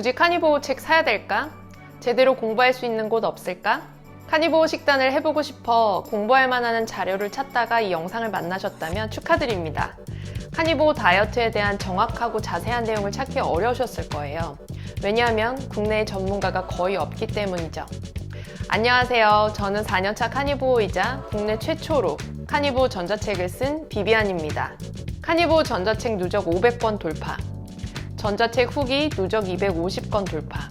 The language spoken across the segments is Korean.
굳이 카니보호 책 사야 될까? 제대로 공부할 수 있는 곳 없을까? 카니보호 식단을 해보고 싶어 공부할 만한 자료를 찾다가 이 영상을 만나셨다면 축하드립니다. 카니보호 다이어트에 대한 정확하고 자세한 내용을 찾기 어려우셨을 거예요. 왜냐하면 국내에 전문가가 거의 없기 때문이죠. 안녕하세요. 저는 4년차 카니보호이자 국내 최초로 카니보호 전자책을 쓴 비비안입니다. 카니보호 전자책 누적 500권 돌파, 전자책 후기 누적 250권 돌파,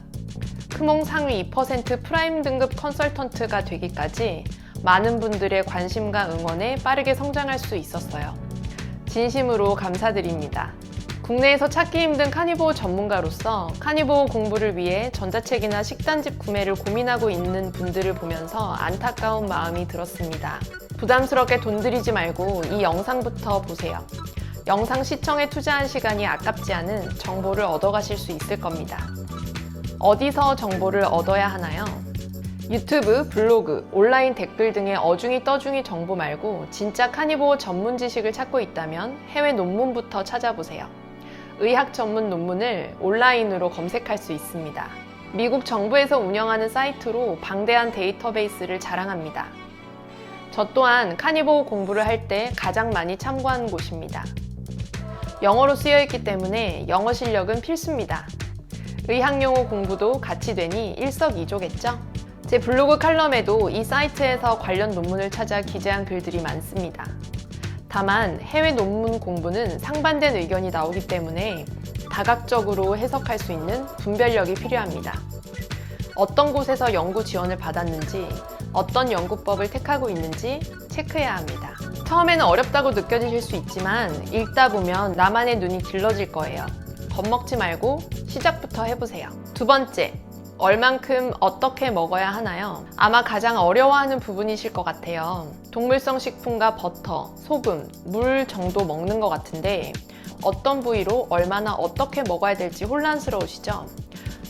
크몽 상위 2% 프라임 등급 컨설턴트가 되기까지 많은 분들의 관심과 응원에 빠르게 성장할 수 있었어요. 진심으로 감사드립니다. 국내에서 찾기 힘든 카니보호 전문가로서 카니보호 공부를 위해 전자책이나 식단집 구매를 고민하고 있는 분들을 보면서 안타까운 마음이 들었습니다. 부담스럽게 돈 들이지 말고 이 영상부터 보세요. 영상 시청에 투자한 시간이 아깝지 않은 정보를 얻어가실 수 있을 겁니다. 어디서 정보를 얻어야 하나요? 유튜브, 블로그, 온라인 댓글 등의 어중이 떠중이 정보 말고 진짜 카니보호 전문 지식을 찾고 있다면 해외 논문부터 찾아보세요. 의학 전문 논문을 온라인으로 검색할 수 있습니다. 미국 정부에서 운영하는 사이트로 방대한 데이터베이스를 자랑합니다. 저 또한 카니보호 공부를 할 때 가장 많이 참고한 곳입니다. 영어로 쓰여 있기 때문에 영어 실력은 필수입니다. 의학용어 공부도 같이 되니 일석이조겠죠? 제 블로그 칼럼에도 이 사이트에서 관련 논문을 찾아 기재한 글들이 많습니다. 다만 해외 논문 공부는 상반된 의견이 나오기 때문에 다각적으로 해석할 수 있는 분별력이 필요합니다. 어떤 곳에서 연구 지원을 받았는지, 어떤 연구법을 택하고 있는지 체크해야 합니다. 처음에는 어렵다고 느껴지실 수 있지만 읽다 보면 나만의 눈이 길러질 거예요. 겁먹지 말고 시작부터 해보세요. 두 번째, 얼만큼 어떻게 먹어야 하나요? 아마 가장 어려워하는 부분이실 것 같아요. 동물성 식품과 버터, 소금, 물 정도 먹는 것 같은데 어떤 부위로 얼마나 어떻게 먹어야 될지 혼란스러우시죠?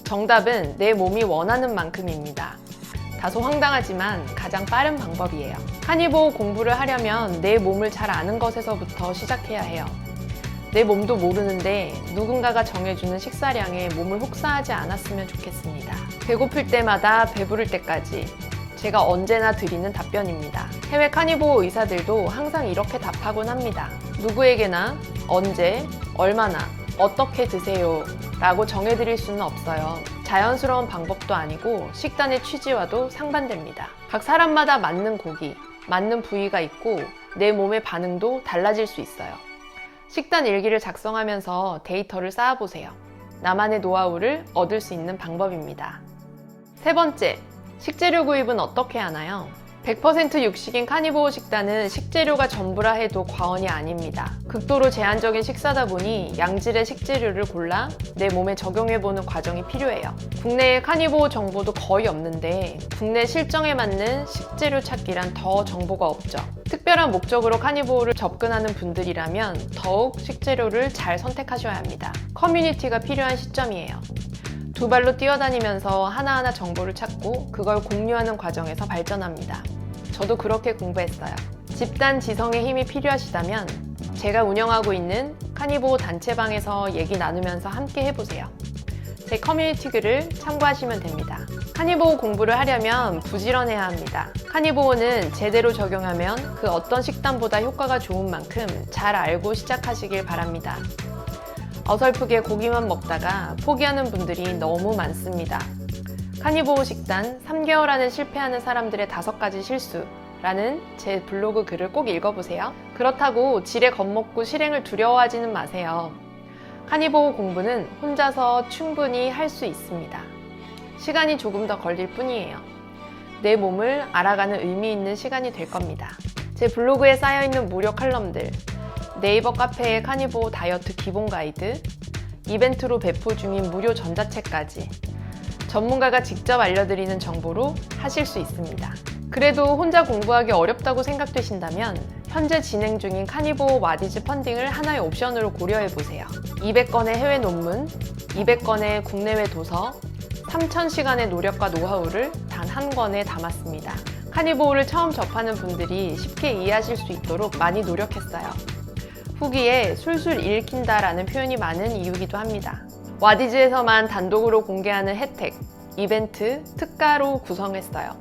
정답은 내 몸이 원하는 만큼입니다. 다소 황당하지만 가장 빠른 방법이에요. 카니보호 공부를 하려면 내 몸을 잘 아는 것에서부터 시작해야 해요. 내 몸도 모르는데 누군가가 정해주는 식사량에 몸을 혹사하지 않았으면 좋겠습니다. 배고플 때마다 배부를 때까지 제가 언제나 드리는 답변입니다. 해외 카니보호 의사들도 항상 이렇게 답하곤 합니다. 누구에게나 언제, 얼마나, 어떻게 드세요 라고 정해드릴 수는 없어요. 자연스러운 방법도 아니고 식단의 취지와도 상반됩니다. 각 사람마다 맞는 고기, 맞는 부위가 있고 내 몸의 반응도 달라질 수 있어요. 식단 일기를 작성하면서 데이터를 쌓아보세요. 나만의 노하우를 얻을 수 있는 방법입니다. 세 번째, 식재료 구입은 어떻게 하나요? 100% 육식인 카니보호 식단은 식재료가 전부라 해도 과언이 아닙니다. 극도로 제한적인 식사다 보니 양질의 식재료를 골라 내 몸에 적용해보는 과정이 필요해요. 국내에 카니보호 정보도 거의 없는데 국내 실정에 맞는 식재료 찾기란 더 정보가 없죠. 특별한 목적으로 카니보호를 접근하는 분들이라면 더욱 식재료를 잘 선택하셔야 합니다. 커뮤니티가 필요한 시점이에요. 두 발로 뛰어다니면서 하나하나 정보를 찾고 그걸 공유하는 과정에서 발전합니다. 저도 그렇게 공부했어요. 집단 지성의 힘이 필요하시다면 제가 운영하고 있는 카니보호 단체방에서 얘기 나누면서 함께 해보세요. 제 커뮤니티 글을 참고하시면 됩니다. 카니보호 공부를 하려면 부지런해야 합니다. 카니보호는 제대로 적용하면 그 어떤 식단보다 효과가 좋은 만큼 잘 알고 시작하시길 바랍니다. 어설프게 고기만 먹다가 포기하는 분들이 너무 많습니다. 카니보호 식단 3개월 안에 실패하는 사람들의 5가지 실수 라는 제 블로그 글을 꼭 읽어보세요. 그렇다고 지레 겁먹고 실행을 두려워하지는 마세요. 카니보호 공부는 혼자서 충분히 할 수 있습니다. 시간이 조금 더 걸릴 뿐이에요. 내 몸을 알아가는 의미 있는 시간이 될 겁니다. 제 블로그에 쌓여있는 무료 칼럼들, 네이버 카페의 카니보호 다이어트 기본 가이드, 이벤트로 배포 중인 무료 전자책까지 전문가가 직접 알려드리는 정보로 하실 수 있습니다. 그래도 혼자 공부하기 어렵다고 생각되신다면 현재 진행 중인 카니보호 와디즈 펀딩을 하나의 옵션으로 고려해 보세요. 200건의 해외 논문, 200건의 국내외 도서, 3,000시간의 노력과 노하우를 단 한 권에 담았습니다. 카니보호를 처음 접하는 분들이 쉽게 이해하실 수 있도록 많이 노력했어요. 후기에 술술 읽힌다라는 표현이 많은 이유기도 합니다. 와디즈에서만 단독으로 공개하는 혜택, 이벤트, 특가로 구성했어요.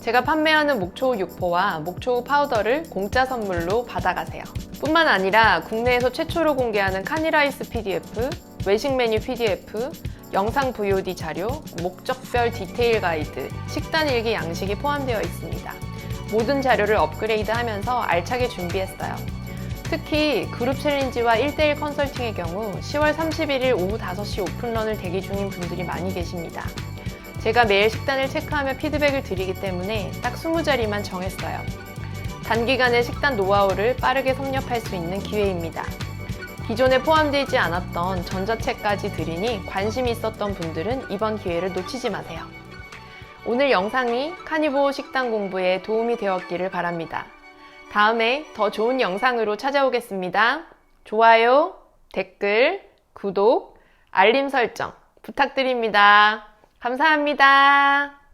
제가 판매하는 목초우 육포와 목초우 파우더를 공짜 선물로 받아가세요. 뿐만 아니라 국내에서 최초로 공개하는 카니라이스 PDF, 외식 메뉴 PDF, 영상 VOD 자료, 목적별 디테일 가이드, 식단 일기 양식이 포함되어 있습니다. 모든 자료를 업그레이드 하면서 알차게 준비했어요. 특히 그룹 챌린지와 1대1 컨설팅의 경우 10월 31일 오후 5시 오픈런을 대기 중인 분들이 많이 계십니다. 제가 매일 식단을 체크하며 피드백을 드리기 때문에 딱 20자리만 정했어요. 단기간에 식단 노하우를 빠르게 섭렵할 수 있는 기회입니다. 기존에 포함되지 않았던 전자책까지 드리니 관심이 있었던 분들은 이번 기회를 놓치지 마세요. 오늘 영상이 카니보 식단 공부에 도움이 되었기를 바랍니다. 다음에 더 좋은 영상으로 찾아오겠습니다. 좋아요, 댓글, 구독, 알림 설정 부탁드립니다. 감사합니다.